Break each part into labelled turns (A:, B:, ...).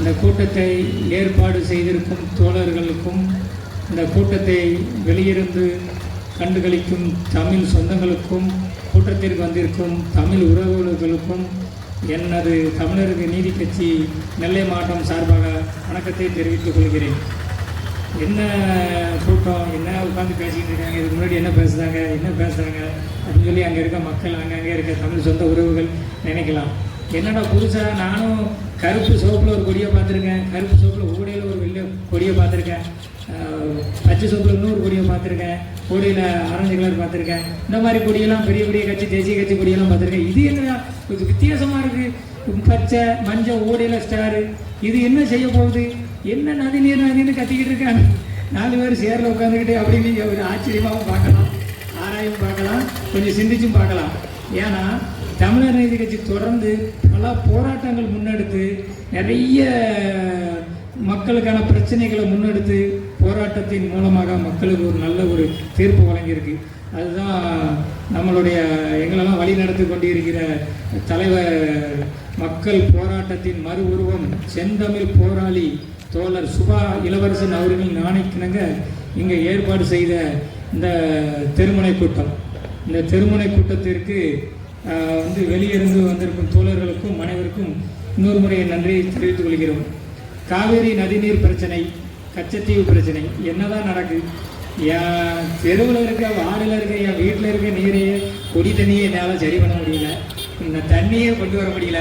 A: இந்த கூட்டத்தை ஏற்பாடு செய்திருக்கும் தோழர்களுக்கும் இந்த கூட்டத்தை வெளியிருந்து கண்டுகளிக்கும் தமிழ் சொந்தங்களுக்கும் கூட்டத்திற்கு வந்திருக்கும் தமிழ் உறவுகளுக்கும் எனது தமிழருக்கு நீதி கட்சி நெல்லை மாவட்டம் சார்பாக வணக்கத்தை தெரிவித்துக் கொள்கிறேன். என்ன கூட்டம்? என்ன உட்காந்து பேசிக்கிட்டு இருக்காங்க? இதுக்கு முன்னாடி என்ன பேசுகிறாங்க என்ன பேசுகிறாங்க அப்படின்னு சொல்லி அங்கே இருக்க மக்கள் அங்கங்கே இருக்க தமிழ் சொந்த உறவுகள் நினைக்கலாம். என்னடா புதுசாக நானும் கருப்பு சோப்பில் ஒரு கொடியை பார்த்துருக்கேன். கருப்பு சோப்பில் ஓடையில் ஒரு வெள்ளை கொடியை பார்த்துருக்கேன். பச்சை சோப்பில் இன்னொரு கொடியை பார்த்துருக்கேன். கொடியில் ஆரஞ்சு கலர் பார்த்துருக்கேன். இந்த மாதிரி கொடியெல்லாம் பெரிய பெரிய கட்சி தேசிய கட்சி கொடியெல்லாம் பார்த்துருக்கேன். இது என்ன வித்தியாசமாக இருக்குது பச்சை மஞ்சள் ஓடையில் ஸ்டாரு. இது என்ன செய்ய போகுது? என்ன நதி நீர் நதின்னு கத்திக்கிட்டு இருக்காங்க. நாலு பேர் சேரில் உட்காந்துக்கிட்டு அப்படின்னு நீங்கள் ஒரு ஆச்சரியமாகவும் பார்க்கலாம். ஆராயும் பார்க்கலாம். கொஞ்சம் சிந்திச்சும் பார்க்கலாம். ஏன்னா தமிழர் நீதி கட்சி தொடர்ந்து பல போராட்டங்கள் முன்னெடுத்து நிறைய மக்களுக்கான பிரச்சனைகளை முன்னெடுத்து போராட்டத்தின் மூலமாக மக்களுக்கு ஒரு நல்ல ஒரு தீர்ப்பு வழங்கியிருக்கு. அதுதான் நம்மளுடைய எங்களெல்லாம் வழி நடத்தி கொண்டிருக்கிற தலைவர் மக்கள் போராட்டத்தின் மறு உருவம் செந்தமிழ் போராளி தோழர் சுபா இளவரசன் அவர்கள் நாணைக்கிணங்க இங்கே ஏற்பாடு செய்த இந்த திருமுனை கூட்டம். இந்த திருமுனை கூட்டத்திற்கு வந்து வெளியிருந்து வந்திருக்கும் தோழர்களுக்கும் அனைவருக்கும் இன்னொரு முறை நன்றியை தெரிவித்துக் கொள்கிறோம். காவேரி நதிநீர் பிரச்சனை கச்சத்தீவு பிரச்சனை என்னதான் நடக்குது என் தெருவில் இருக்க வார்டில் இருக்க என் வீட்டில் இருக்க நீரையே கொடி தண்ணியை என்னால் சரி பண்ண முடியல. இந்த தண்ணியே கொண்டு வர முடியல.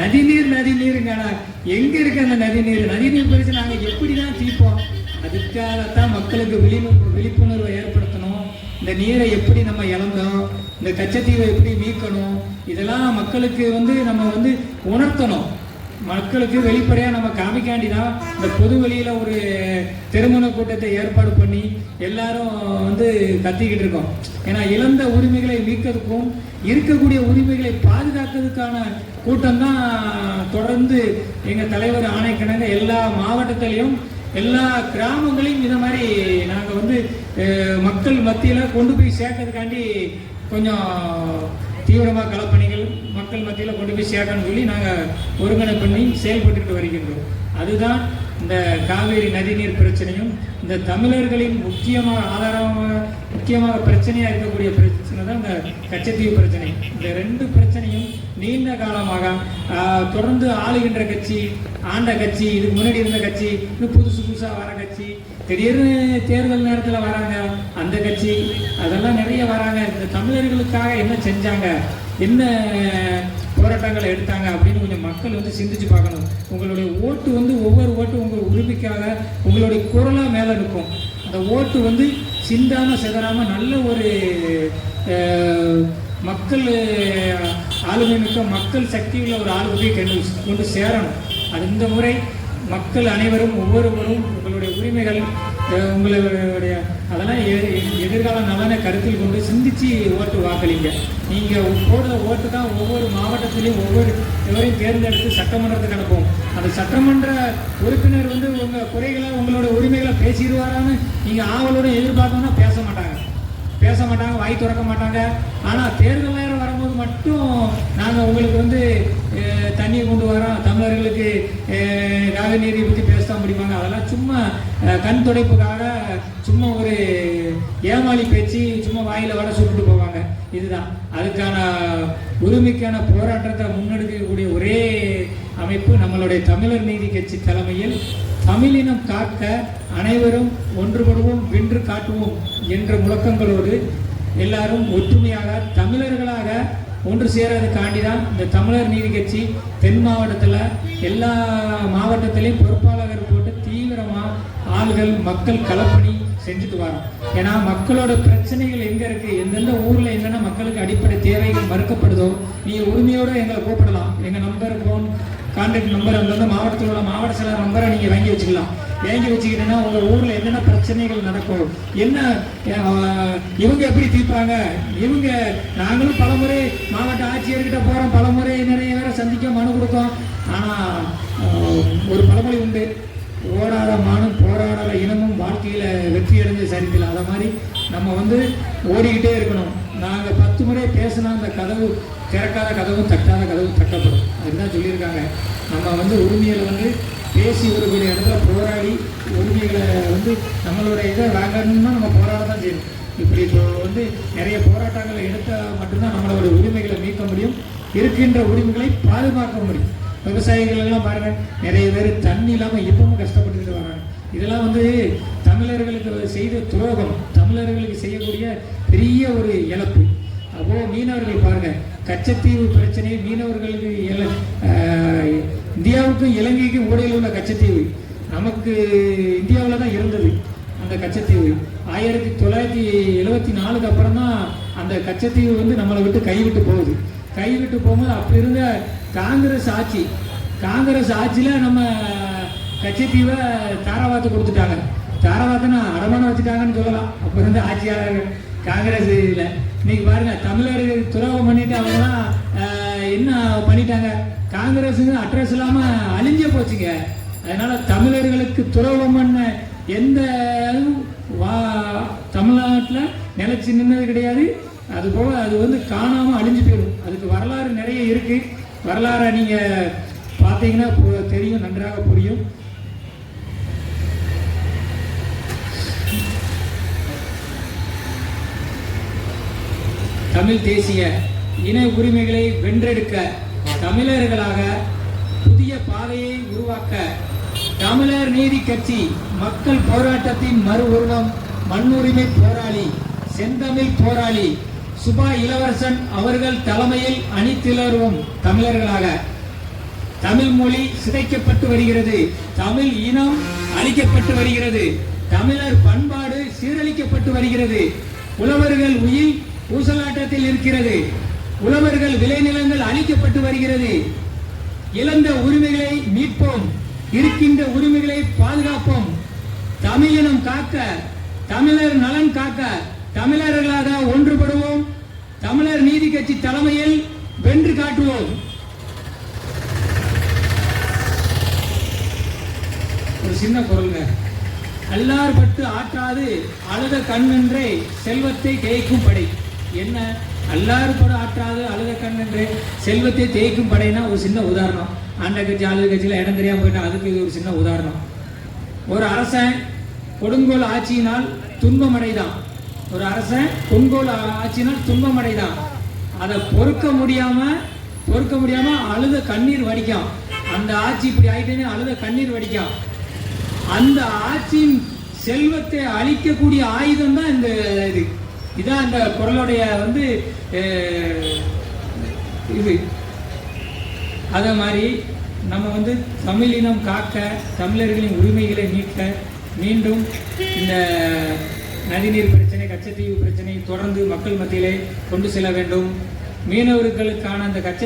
A: நதிநீர் நதிநீருங்கானா எங்கே இருக்கு அந்த நதிநீர்? நதிநீர் பிரச்சனை நாங்கள் எப்படி தான் தீர்ப்போம் அதுக்காகத்தான் மக்களுக்கு விழிப்பு விழிப்புணர்வு இந்த நீரை எப்படி நம்ம இழந்தோம் இந்த கச்சத்தீவை எப்படி மீட்கணும் இதெல்லாம் மக்களுக்கு வந்து நம்ம வந்து உணர்த்தணும். மக்களுக்கு வெளிப்படையாக நம்ம காமிக்காண்டி தான் இந்த பொது வெளியில் ஒரு திருமண கூட்டத்தை ஏற்பாடு பண்ணி எல்லாரும் வந்து கத்திக்கிட்டு இருக்கோம். ஏன்னா இழந்த உரிமைகளை மீட்கிறதுக்கும் இருக்கக்கூடிய உரிமைகளை பாதுகாக்கிறதுக்கான கூட்டம் தான் தொடர்ந்து எங்கள் தலைவர் ஆணைக்கிணங்க எல்லா மாவட்டத்திலையும் எல்லா கிராமங்களையும் இந்த மாதிரி நாங்கள் வந்து மக்கள் மத்தியில் கொண்டு போய் சேர்க்கறதுக்காண்டி கொஞ்சம் தீவிரமாக களப்பணிகள் மக்கள் மத்தியில் கொண்டு போய் சேர்க்கணும்னு சொல்லி நாங்கள் ஒருங்கிணை பண்ணி செயல்பட்டுட்டு வருகின்றோம். அதுதான் இந்த காவேரி நதிநீர் பிரச்சனையும் இந்த தமிழர்களின் முக்கியமாக ஆதாரமாக முக்கியமாக பிரச்சனையாக இருக்கக்கூடிய பிரச்சனை தான் இந்த கச்சத்தீவு பிரச்சனை. இந்த ரெண்டு பிரச்சனையும் நீண்ட காலமாக தொடர்ந்து ஆளுகின்ற கட்சி ஆண்ட கட்சி இதுக்கு முன்னாடி இருந்த கட்சி இன்னும் புதுசு புதுசாக வர கட்சி திடீர்னு தேர்தல் நேரத்தில் வராங்க அந்த கட்சி அதெல்லாம் நிறைய வராங்க. இந்த தமிழர்களுக்காக என்ன செஞ்சாங்க? என்ன போராட்டங்களை எடுத்தாங்க அப்படின்னு கொஞ்சம் மக்கள் வந்து சிந்திச்சு பார்க்கணும். உங்களுடைய ஓட்டு வந்து ஒவ்வொரு ஓட்டு உங்கள் உரிமைக்காக உங்களுடைய குரலாக மேலே இருக்கும் அந்த ஓட்டு வந்து சிந்தாமல் சிதறாமல் நல்ல ஒரு மக்கள் ஆளுமை மிக்க மக்கள் சக்தியுள்ள ஒரு ஆளுமையை கொண்டு கொண்டு சேரணும். அது இந்த முறை மக்கள் அனைவரும் ஒவ்வொருவரும் உங்களுடைய உரிமைகள் உங்களுடைய அதெல்லாம் எ- எ- எதிர்கால நலனை கருத்தில் கொண்டு சிந்திச்சு ஓட்டு வாக்களிங்க. நீங்கள் போடுற ஓட்டு தான் ஒவ்வொரு மாவட்டத்திலையும் ஒவ்வொரு இவரையும் தேர்ந்தெடுத்து சட்டமன்றத்துக்கு அனுப்புவோம் அந்த சட்டமன்ற உறுப்பினர் வந்து உங்கள் குறைகளை உங்களோட உரிமைகளை பேசிடுவாரான்னு நீங்கள் ஆவலோடு எதிர்பார்க்கணும்னா பேச பேச மாட்டாங்க வாய் திறக்க மாட்டாங்க. ஆனால் தேர்தல் நேரம் வரும்போது மட்டும் நாங்கள் உங்களுக்கு வந்து தண்ணியை கொண்டு வரோம். தமிழர்களுக்கு அஹ், காவிரி பற்றி பேச முடிப்பாங்க முடியுமாங்க? அதெல்லாம் சும்மா கண் துடைப்புக்காக சும்மா ஒரு ஏமாளி பேச்சு சும்மா வாயில் வர சுட்டுட்டு போவாங்க. இதுதான். அதுக்கான உரிமைக்கான போராட்டத்தை முன்னெடுக்கக்கூடிய ஒரே அமைப்பு நம்மளுடைய தமிழர் நீதி கட்சி தலைமையில் தமிழினம் காக்க அனைவரும் ஒன்றுபடுவோம் வென்று காட்டுவோம் என்ற முழக்கங்களோடு எல்லாரும் ஒற்றுமையாக தமிழர்களாக ஒன்று சேரதுக்காண்டி தான் இந்த தமிழர் நீதி கட்சி தென் மாவட்டத்தில் எல்லா மாவட்டத்திலையும் பொறுப்பாளர்கள் போட்டு தீவிரமாக ஆள்கள் மக்கள் களப்பணி செஞ்சுட்டு வரோம். ஏன்னா மக்களோட பிரச்சனைகள் எங்கே இருக்குது எந்தெந்த ஊரில் என்னென்ன மக்களுக்கு அடிப்படை தேவைகள் மறுக்கப்படுதோ நீங்கள் உரிமையோடு எங்களை கூப்பிடலாம். எங்கள் நம்பர் ஃபோன் கான்டாக்ட் நம்பர் அந்தந்த மாவட்டத்தில் உள்ள மாவட்ட செயலர் நம்பரை நீங்கள் வாங்கி வச்சுக்கலாம். வாங்கி வச்சுக்கிட்டீங்கன்னா உங்கள் ஊரில் என்னென்ன பிரச்சனைகள் நடக்கும்? என்ன இவங்க எப்படி தீர்ப்பாங்க? இவங்க நாங்களும் பலமுறை மாவட்ட ஆட்சியர்கிட்ட போகிறோம் பலமுறை நிறைய பேரை சந்திக்க மனு கொடுத்தோம். ஆனால் ஒரு பழமொழி உண்டு. ஓடாத மானும் போராடாத இனமும் வாழ்க்கையில் வெற்றி அடைஞ்ச சரித்தில அதை மாதிரி நம்ம வந்து ஓடிக்கிட்டே இருக்கணும். நாங்கள் பத்து முறை பேசினா அந்த கதவு திறக்காத கதவும் தட்டாத கதவும் தட்டப்படும். அதுதான் சொல்லியிருக்காங்க. நம்ம வந்து உரிமையில் வந்து பேசி ஒரு இடத்துல போராடி உரிமைகளை வந்து நம்மளோட இதை வாங்கணும்னா நம்ம போராட தான் செய்யணும். இப்படி இப்போ வந்து நிறைய போராட்டங்களை எடுத்தால் மட்டும்தான் நம்மளோட உரிமைகளை மீட்க முடியும். இருக்கின்ற உரிமைகளை பாதுகாக்க முடியும். விவசாயிகள் எல்லாம் நிறைய பேர் தண்ணி இல்லாமல் இப்பவும் கஷ்டப்பட்டுக்கிட்டு வராங்க. இதெல்லாம் வந்து தமிழர்களுக்கு செய்த துரோகம். தமிழர்களுக்கு செய்யக்கூடிய பெரிய ஒரு இழப்பு. அப்போ மீனவர்கள் பாருங்க. கச்சத்தீவு பிரச்சனை மீனவர்களுக்கு இல- இந்தியாவுக்கும் இலங்கைக்கும் ஓடையில் உள்ள கச்சத்தீவு. நமக்கு இந்தியாவில் தான் இருந்தது அந்த கச்சத்தீவு. ஆயிரத்தி தொள்ளாயிரத்தி எழுபத்தி நாலுக்கு அப்புறம் தான் அந்த கச்சத்தீவு வந்து நம்மளை விட்டு கைவிட்டு போகுது. கைவிட்டு போகும்போது அப்போ இருந்த காங்கிரஸ் ஆட்சி காங்கிரஸ் ஆட்சியில் நம்ம கச்சத்தீவை தாராவாத்து கொடுத்துட்டாங்க. தாராவாத்துனா அடமானம் வச்சுட்டாங்கன்னு சொல்லலாம். அப்போ இருந்த ஆட்சியாளர்கள் காங்கிரஸ் இதில் இன்னைக்கு பாருங்க தமிழர்கள் துரோகம் பண்ணிட்டு அவங்களாம் என்ன பண்ணிட்டாங்க? காங்கிரஸ் அட்ரஸ் இல்லாம அழிஞ்சே போச்சுங்க. அதனால தமிழர்களுக்கு துரோகம் பண்ண எந்த வா தமிழ்நாட்டில் நிலச்சி நின்னது கிடையாது. அது போல் அது வந்து காணாமல் அழிஞ்சு போயிடும். அதுக்கு வரலாறு நிறைய இருக்குது வரலாறை நீங்கள் பார்த்தீங்கன்னா தெரியும் நன்றாக புரியும். தமிழ் தேசிய இன உரிமைகளை வென்றெடுக்க தமிழர்களாக புதிய பாதையை உருவாக்க தமிழர் நீதி கட்சி மக்கள் போராட்டத்தின் மறு உருவம் மண்ணுரிமை போராளி செந்தமிழ் போராளி சுபா இளவரசன் அவர்கள் தலைமையில் அணிதிரளுவோம் தமிழர்களாக. தமிழ் மொழி சிதைக்கப்பட்டு வருகிறது. தமிழ் இனம் அழிக்கப்பட்டு வருகிறது. தமிழர் பண்பாடு சீரழிக்கப்பட்டு வருகிறது. உழவர்கள் உயிர் ஊசலாட்டத்தில் இருக்கிறது. உழவர்கள் விளைநிலங்கள் அழிக்கப்பட்டு வருகிறது. இழந்த உரிமைகளை மீட்போம். இருக்கின்ற உரிமைகளை பாதுகாப்போம். தமிழினம் காக்க தமிழர் நலன் காக்க தமிழர்களாக ஒன்றுபடுவோம். தமிழர் நீதி கட்சி தலைமையில் வென்று காட்டுவோம். ஒரு சின்ன குரலுங்க. அல்லார் பட்டு ஆற்றாது அழுத கண்ணென்றே செல்வத்தை கேய்க்கும் படை. என்ன? எல்லாரும் படம் ஆற்றாது அழுத கண்ணென்றே செல்வத்தை தேய்க்கும் படைனா ஒரு சின்ன உதாரணம். அந்த கட்சி ஆளுத கட்சியில் இடம் தெரியாமல் போயிட்டா அதுக்கு இது ஒரு சின்ன உதாரணம். ஒரு அரசன் கொடுங்கோல் ஆட்சியினால் துன்பமடைதான். ஒரு அரசன் கொடுங்கோல் ஆட்சியினால் துன்பமடைதான். அதை பொறுக்க முடியாம பொறுக்க முடியாம அழுத கண்ணீர் வடிக்கும். அந்த ஆட்சி இப்படி ஆயிட்டேன்னு அழுத கண்ணீர் வடிக்கும். அந்த ஆட்சியின் செல்வத்தை அழிக்கக்கூடிய ஆயுதம் தான் இந்த இது. இதான் அந்த குரலுடைய வந்து இது. அதே மாதிரி நம்ம வந்து தமிழினம் காக்க தமிழர்களின் உரிமைகளை மீட்க மீண்டும் இந்த நதிநீர் பிரச்சனை கச்சத்தீவு பிரச்சனை தொடர்ந்து மக்கள் மத்தியிலே கொண்டு செல்ல வேண்டும். மீனவர்களுக்கான அந்த கச்ச